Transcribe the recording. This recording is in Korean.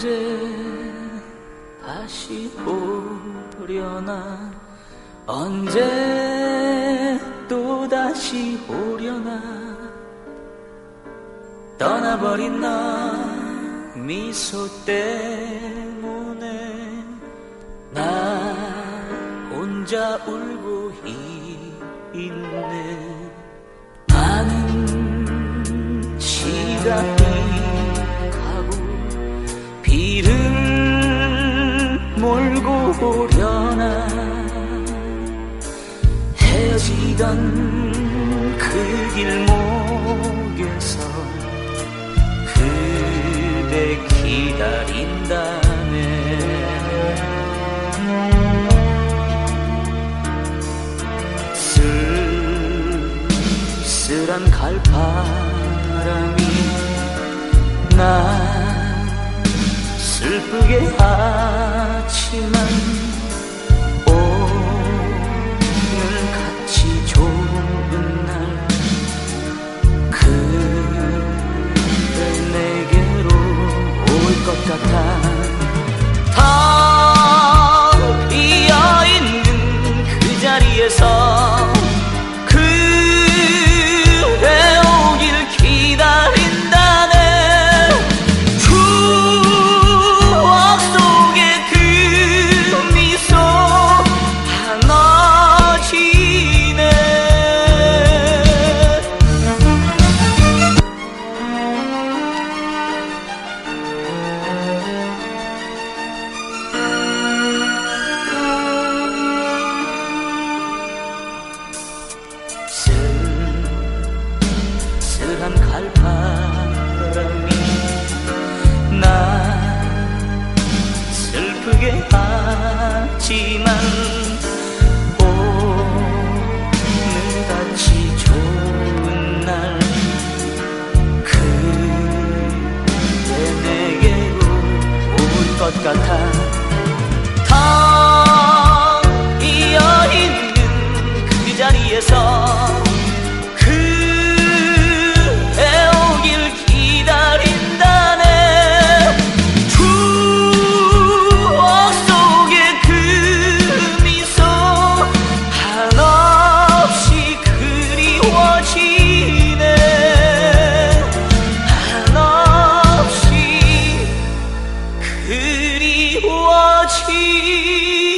언제 다시 오려나? 언제 또 다시 오려나? 떠나버린 너 미소 때문에 나 혼자 울고 있네. 많은 가고 비를 몰고 오려나 헤어지던 그 길목에서 그대 기다린다네. 쓸쓸한 갈바람이 나 슬프게 하지만 오늘 같이 좋은 날 그대 내게로 올 것 같아 같아. 텅 이어있는 그 자리에서 心。